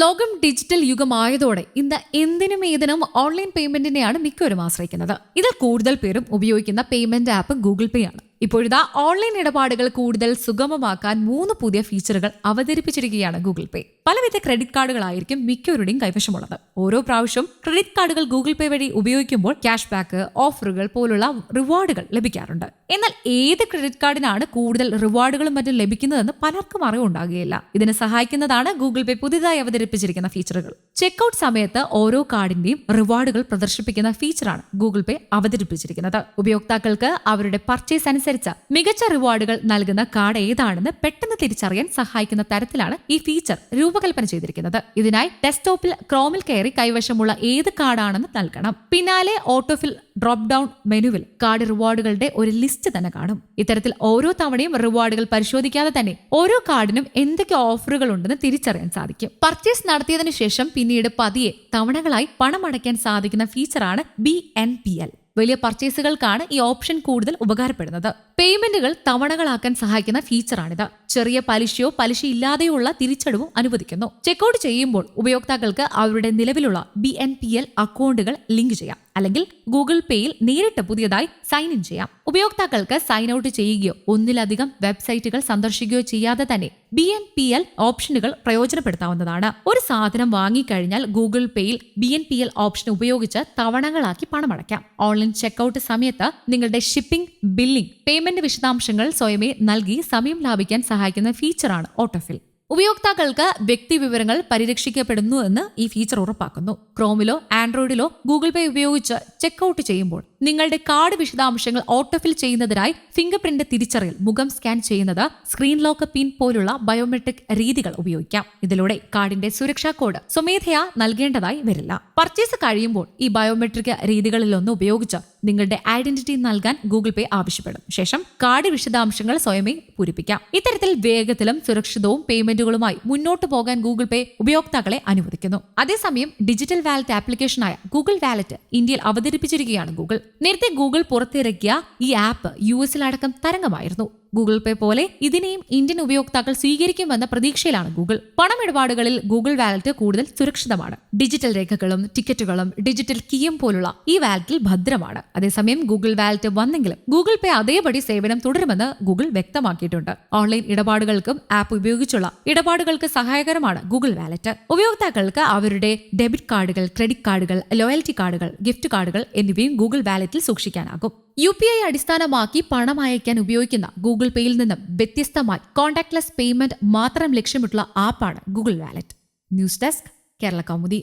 ലോകം ഡിജിറ്റൽ യുഗമായതോടെ ഇന്ന് എന്തിനും ഏതിനും ഓൺലൈൻ പേയ്മെന്റിനെയാണ് മിക്കവരും ആശ്രയിക്കുന്നത്. ഇതിൽ കൂടുതൽ പേരും ഉപയോഗിക്കുന്ന പേയ്മെന്റ് ആപ്പ് ഗൂഗിൾ പേ ആണ്. ഇപ്പോഴിതാ ഓൺലൈൻ ഇടപാടുകൾ കൂടുതൽ സുഗമമാക്കാൻ മൂന്ന് പുതിയ ഫീച്ചറുകൾ അവതരിപ്പിച്ചിരിക്കുകയാണ് ഗൂഗിൾ പേ. പലവിധ ക്രെഡിറ്റ് കാർഡുകളായിരിക്കും മിക്കവരുടെയും കൈവശമുള്ളത്. ഓരോ പ്രാവശ്യം ക്രെഡിറ്റ് കാർഡുകൾ ഗൂഗിൾ പേ വഴി ഉപയോഗിക്കുമ്പോൾ ക്യാഷ് ബാക്ക് ഓഫറുകൾ പോലുള്ള റിവാർഡുകൾ ലഭിക്കാറുണ്ട്. എന്നാൽ ഏത് ക്രെഡിറ്റ് കാർഡിനാണ് കൂടുതൽ റിവാർഡുകളും മറ്റും ലഭിക്കുന്നതെന്ന് പലർക്കും അറിവുണ്ടാകുകയില്ല. ഇതിനെ സഹായിക്കുന്നതാണ് ഗൂഗിൾ പേ പുതിയതായി അവതരിപ്പിച്ചിരിക്കുന്ന ഫീച്ചറുകൾ. ചെക്ക്ഔട്ട് സമയത്ത് ഓരോ കാർഡിന്റെയും റിവാർഡുകൾ പ്രദർശിപ്പിക്കുന്ന ഫീച്ചറാണ് ഗൂഗിൾ പേ അവതരിപ്പിച്ചിരിക്കുന്നത്. ഉപയോക്താക്കൾക്ക് അവരുടെ പർച്ചേസ് അനുസരിച്ച് മികച്ച റിവാർഡുകൾ നൽകുന്ന കാർഡ് ഏതാണെന്ന് പെട്ടെന്ന് തിരിച്ചറിയാൻ സഹായിക്കുന്ന തരത്തിലാണ് ഈ ഫീച്ചർ രൂപകൽപ്പന ചെയ്തിരിക്കുന്നത്. ഇതിനായി ഡെസ്ക്ടോപ്പിൽ ക്രോമിൽ കയറി കൈവശമുള്ള ഏത് കാർഡാണെന്ന് നൽകണം. പിന്നാലെ ഓട്ടോഫിൽ ഡ്രോപ്പ് ഡൗൺ മെനുവിൽ കാർഡ് റിവാർഡുകളുടെ ഒരു ലിസ്റ്റ് തന്നെ കാണും. ഇത്തരത്തിൽ ഓരോ തവണയും റിവാർഡുകൾ പരിശോധിക്കാതെ തന്നെ ഓരോ കാർഡിനും എന്തൊക്കെ ഓഫറുകൾ ഉണ്ടെന്ന് തിരിച്ചറിയാൻ സാധിക്കും. പർച്ചേസ് നടത്തിയതിനു ശേഷം പിന്നീട് പതിയെ തവണകളായി പണമടയ്ക്കാൻ സാധിക്കുന്ന ഫീച്ചറാണ് ബി എൻ പി എൽ. വലിയ പർച്ചേസുകൾക്കാണ് ഈ ഓപ്ഷൻ കൂടുതൽ ഉപകാരപ്പെടുന്നത്. പേയ്മെന്റുകൾ തവണകളാക്കാൻ സഹായിക്കുന്ന ഫീച്ചറാണിത് ചെറിയ പലിശയോ പലിശ ഇല്ലാതെയുള്ള തിരിച്ചടവും അനുവദിക്കുന്നു. ചെക്കൗട്ട് ചെയ്യുമ്പോൾ ഉപയോക്താക്കൾക്ക് അവരുടെ നിലവിലുള്ള ബി അക്കൗണ്ടുകൾ ലിങ്ക് ചെയ്യാം. അല്ലെങ്കിൽ ഗൂഗിൾ പേയിൽ നേരിട്ട് പുതിയതായി സൈൻ ഇൻ ചെയ്യാം. ഉപയോക്താക്കൾക്ക് സൈൻ ഔട്ട് ചെയ്യുകയോ ഒന്നിലധികം വെബ്സൈറ്റുകൾ സന്ദർശിക്കുകയോ ചെയ്യാതെ തന്നെ ബി എൻ പി എൽ ഓപ്ഷനുകൾ പ്രയോജനപ്പെടുത്താവുന്നതാണ്. ഒരു സാധനം വാങ്ങിക്കഴിഞ്ഞാൽ ഗൂഗിൾ പേയിൽ B N P L option ഉപയോഗിച്ച് തവണകളാക്കി പണമടയ്ക്കാം. ഓൺലൈൻ ചെക്കൗട്ട് സമയത്ത് നിങ്ങളുടെ ഷിപ്പിംഗ് ബില്ലിംഗ് പേയ്മെന്റ് വിശദാംശങ്ങൾ സ്വയമേ നൽകി സമയം ലാഭിക്കാൻ സഹായിക്കുന്ന ഫീച്ചറാണ് ഓട്ടോഫിൽ ഉപയോക്താക്കൾക്ക് വ്യക്തിവിവരങ്ങൾ പരിരക്ഷിക്കപ്പെടുന്നു എന്ന് ഈ ഫീച്ചർ ഉറപ്പാക്കുന്നു. ക്രോമിലോ ആൻഡ്രോയിഡിലോ ഗൂഗിൾ പേ ഉപയോഗിച്ച് ചെക്ക്ഔട്ട് ചെയ്യുമ്പോൾ നിങ്ങളുടെ കാർഡ് വിശദാംശങ്ങൾ ഓട്ടോഫിൽ ചെയ്യുന്നതിനായി ഫിംഗർ പ്രിന്റ് തിരിച്ചറിയൽ മുഖം സ്കാൻ ചെയ്യുന്നത് സ്ക്രീൻ ലോക്ക് പിൻ പോലുള്ള ബയോമെട്രിക് രീതികൾ ഉപയോഗിക്കാം. ഇതിലൂടെ കാർഡിന്റെ സുരക്ഷാ കോഡ് സ്വമേധയാ നൽകേണ്ടതായി വരില്ല. പർച്ചേസ് കഴിയുമ്പോൾ ഈ ബയോമെട്രിക് രീതികളിലൊന്ന് ഉപയോഗിച്ച് നിങ്ങളുടെ ഐഡന്റിറ്റി നൽകാൻ ഗൂഗിൾ പേ ആവശ്യപ്പെടും. ശേഷം കാർഡ് വിശദാംശങ്ങൾ സ്വയമേ പൂരിപ്പിക്കാം. ഇത്തരത്തിൽ വേഗത്തിലും സുരക്ഷിതവും പേയ്മെന്റുകളുമായി മുന്നോട്ട് പോകാൻ ഗൂഗിൾ പേ ഉപയോക്താക്കളെ അനുവദിക്കുന്നു. അതേസമയം ഡിജിറ്റൽ വാലറ്റ് ആപ്ലിക്കേഷനായ ഗൂഗിൾ വാലറ്റ് ഇന്ത്യയിൽ അവതരിപ്പിച്ചിരിക്കുകയാണ് ഗൂഗിൾ. നേരത്തെ ഗൂഗിൾ പുറത്തിറക്കിയ ഈ ആപ്പ് യു എസിലടക്കം തരംഗമായിരുന്നു. ഗൂഗിൾ പേ പോലെ ഇതിനെയും ഇന്ത്യൻ ഉപയോക്താക്കൾ സ്വീകരിക്കുമെന്ന പ്രതീക്ഷയിലാണ് ഗൂഗിൾ. പണമിടപാടുകളിൽ ഗൂഗിൾ വാലറ്റ് കൂടുതൽ സുരക്ഷിതമാണ്. ഡിജിറ്റൽ രേഖകളും ടിക്കറ്റുകളും ഡിജിറ്റൽ കീയും പോലുള്ള ഈ വാലറ്റിൽ ഭദ്രമാണ്. അതേസമയം ഗൂഗിൾ വാലറ്റ് വന്നെങ്കിലും ഗൂഗിൾ പേ അതേപടി സേവനം തുടരുമെന്ന് ഗൂഗിൾ വ്യക്തമാക്കിയിട്ടുണ്ട്. ഓൺലൈൻ ഇടപാടുകൾക്കും ആപ്പ് ഉപയോഗിച്ചുള്ള ഇടപാടുകൾക്ക് സഹായകരമാണ് ഗൂഗിൾ വാലറ്റ്. ഉപയോക്താക്കൾക്ക് അവരുടെ ഡെബിറ്റ് കാർഡുകൾ ക്രെഡിറ്റ് കാർഡുകൾ ലോയൽറ്റി കാർഡുകൾ ഗിഫ്റ്റ് കാർഡുകൾ എന്നിവയും ഗൂഗിൾ വാലറ്റിൽ സൂക്ഷിക്കാനാകും. യു പി ഐ അടിസ്ഥാനമാക്കി പണം അയക്കാൻ ഉപയോഗിക്കുന്ന ഗൂഗിൾ പേയിൽ നിന്നും വ്യത്യസ്തമായി കോൺടാക്ട്ലെസ് പേയ്മെന്റ് മാത്രം ലക്ഷ്യമിട്ടുള്ള ആപ്പാണ് Google wallet. News desk Kerala Kaumudi.